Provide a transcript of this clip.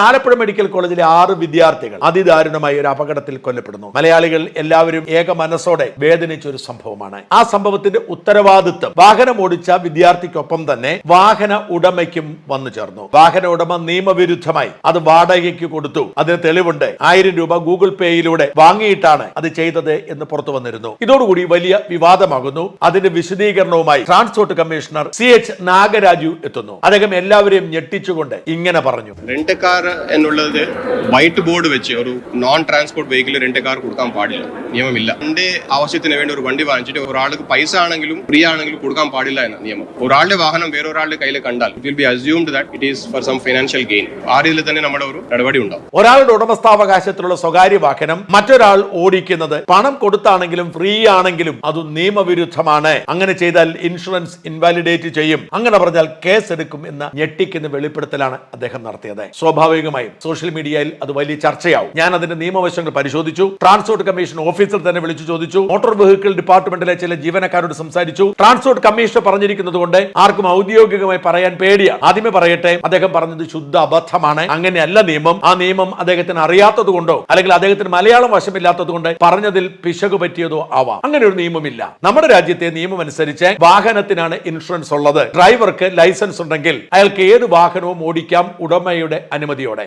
Alappuzha medical കോളേജിലെ ആറ് വിദ്യാർത്ഥികൾ അതിദാരുണമായി ഒരു അപകടത്തിൽ കൊല്ലപ്പെടുന്നു. മലയാളികൾ എല്ലാവരും ഏക മനസ്സോടെ വേദനിച്ച ഒരു സംഭവമാണ്. ആ സംഭവത്തിന്റെ ഉത്തരവാദിത്വം വാഹനം ഓടിച്ച വിദ്യാർത്ഥിക്കൊപ്പം തന്നെ വാഹന ഉടമയ്ക്കും വന്നു ചേർന്നു. വാഹന ഉടമ നിയമവിരുദ്ധമായി അത് വാടകയ്ക്ക് കൊടുത്തു. അതിന് തെളിവുണ്ട്. ആയിരം രൂപ ഗൂഗിൾ പേയിലൂടെ വാങ്ങിയിട്ടാണ് അത് ചെയ്തത് എന്ന് പുറത്തു വന്നിരുന്നു. ഇതോടുകൂടി വലിയ വിവാദമാകുന്നു. അതിന്റെ വിശദീകരണവുമായി transport commissioner C H Nagaraju എത്തുന്നു. അദ്ദേഹം എല്ലാവരെയും ഞെട്ടിച്ചുകൊണ്ട് ഇങ്ങനെ പറഞ്ഞു. രണ്ട് കാർ എന്നുള്ളത് വൈറ്റ് ബോർഡ് വെച്ച് ഒരു നോൺ ട്രാൻസ്പോർട്ട് വെഹിക്കിൾ രണ്ട് കാർ കൊടുക്കാൻ പാടില്ല. നിയമമില്ല. എന്റെ ആവശ്യത്തിന് വേണ്ടി ഒരു വണ്ടി വാങ്ങിച്ചിട്ട് ഒരാൾക്ക് പൈസ ആണെങ്കിലും ഫ്രീ ആണെങ്കിലും കൊടുക്കാൻ പാടില്ല എന്ന നിയമം. ഒരാളുടെ വാഹനം വേറൊരാളുടെ കയ്യിൽ കണ്ടാൽ it will be assumed that it is for some financial gain ആ രീതിയിൽ തന്നെ നമ്മുടെ ഒരു നടപടി ഉണ്ടാവും. ഒരാളുടെ ഉടമസ്ഥാവകാശത്തിലുള്ള സ്വകാര്യ വാഹനം മറ്റൊരാൾ ഓടിക്കുന്നത് പണം കൊടുത്താണെങ്കിലും ഫ്രീ ആണെങ്കിലും അത് നിയമവിരുദ്ധമാണ്. അങ്ങനെ ചെയ്താൽ ഇൻഷുറൻസ് ഇൻവാലിഡേറ്റ് ചെയ്യും. അങ്ങനെ പറഞ്ഞാൽ കേസ് എടുക്കും എന്ന ഞെട്ടിക്കുന്ന വെളിപ്പെടുത്തലാണ് അദ്ദേഹം നടത്തിയത്. സ്വാഭാവികമായും സോഷ്യൽ മീഡിയയിൽ അത് വലിയ ചർച്ചയാവും. ഞാൻ അതിന്റെ നിയമവശങ്ങൾ പരിശോധിച്ചു. ട്രാൻസ്പോർട്ട് കമ്മീഷൻ ഓഫീസർ തന്നെ വിളിച്ചു ചോദിച്ചു. മോട്ടോർ വെഹിക്കിൾ ഡിപ്പാർട്ട്മെന്റിലെ ചില ജീവനക്കാരോട് സംസാരിച്ചു. ട്രാൻസ്പോർട്ട് കമ്മീഷണർ പറഞ്ഞിരിക്കുന്നത് കൊണ്ട് ആർക്കും ഔദ്യോഗികമായി പറയാൻ പേടിയാ. ആദ്യമേ പറയട്ടെ അദ്ദേഹം പറഞ്ഞത് ശുദ്ധ അബദ്ധമാണ്. അങ്ങനെയല്ല നിയമം. ആ നിയമം അദ്ദേഹത്തിന് അറിയാത്തത് കൊണ്ടോ അല്ലെങ്കിൽ അദ്ദേഹത്തിന് മലയാളം വശമില്ലാത്തത് കൊണ്ട് പറഞ്ഞതിൽ പിശക് പറ്റിയതോ ആവാം. അങ്ങനെ ഒരു നിയമമില്ല. നമ്മുടെ രാജ്യത്തെ നിയമം അനുസരിച്ച് വാഹനത്തിനാണ് ഇൻഷുറൻസ് ഉള്ളത്. ഡ്രൈവർക്ക് ലൈസൻസ് ഉണ്ടെങ്കിൽ അയാൾക്ക് ഏത് വാഹനവും ഓടിക്കാം ഉടമയുടെ അനുമതിയോടെ